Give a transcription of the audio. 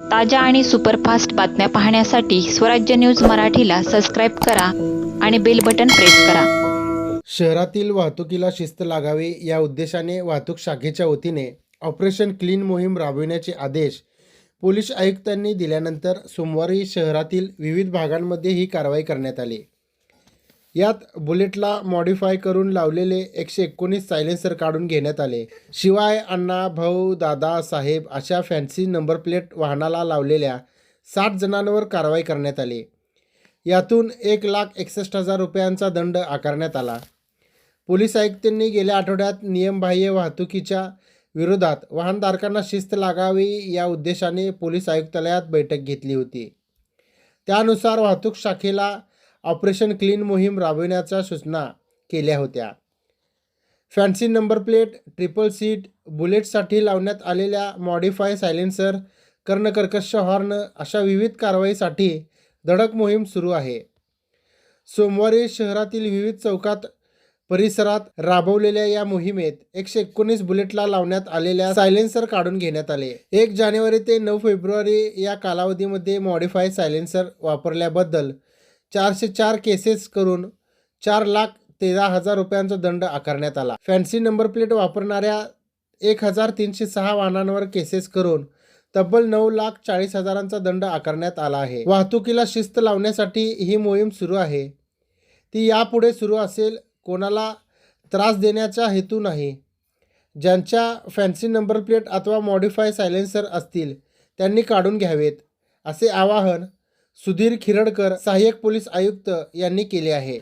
ताज्या आणि सुपरफास्ट बातम्या पाहण्यासाठी स्वराज्य न्यूज मराठीला सबस्क्राईब करा आणि बेल बटन प्रेस करा. शहरातील वाहतुकीला शिस्त लागावी या उद्देशाने वाहतूक शाखेच्या वतीने ऑपरेशन क्लीन मोहीम राबविण्याचे आदेश पोलीस आयुक्तांनी दिल्यानंतर सोमवारी शहरातील विविध भागांमध्ये ही कारवाई करण्यात आली. यात बुलेटला मॉडिफाय करून लावलेले एकशे एकोणीस सायलेन्सर काढून घेण्यात आले. शिवाय अण्णा भाऊ दादा साहेब अशा फॅन्सी नंबर प्लेट वाहनाला लावलेल्या साठ जणांवर कारवाई करण्यात आली. यातून एक लाख एकसष्ट हजार रुपयांचा दंड आकारण्यात आला. पोलीस आयुक्तांनी गेल्या आठवड्यात नियमबाह्य वाहतुकीच्या विरोधात वाहनधारकांना शिस्त लागावी या उद्देशाने पोलीस आयुक्तालयात बैठक घेतली होती. त्यानुसार वाहतूक शाखेला ऑपरेशन क्लीन मोहीम राबविण्याच्या सूचना केल्या होत्या. Fancy number plate triple seat बुलेटसाठी लावण्यात आलेल्या मॉडिफाय सायलेन्सर कर्णकर्कश हॉर्न अशा विविध कारवाईसाठी धडक मोहीम सुरू आहे. सोमवारी शहरातील विविध चौकात परिसरात राबवलेल्या या मोहिमेत एकशे एकोणीस बुलेटला लावण्यात आलेल्या सायलेन्सर काढून घेण्यात आले. एक जानेवारी ते नऊ फेब्रुवारी या कालावधीमध्ये मॉडिफाय सायलेन्सर वापरल्याबद्दल चारशे चार केसेस करून चार लाख तेरा हजार रुपयांचा दंड आकारण्यात आला. फॅन्सी नंबर प्लेट वापरणाऱ्या एक हजार तीनशे सहा वाहनांवर केसेस करून तब्बल नऊ लाख चाळीस हजारांचा दंड आकारण्यात आला आहे. वाहतुकीला शिस्त लावण्यासाठी ही मोहीम सुरू आहे. ती यापुढे सुरू असेल कोणाला त्रास देण्याचा हेतू नाही. ज्यांच्या फॅन्सी नंबर प्लेट अथवा मॉडिफाय सायलेन्सर असतील त्यांनी काढून घ्यावेत असे आवाहन सुधीर खिरडकर सहाय्यक पोलीस आयुक्त यांनी केले आहे.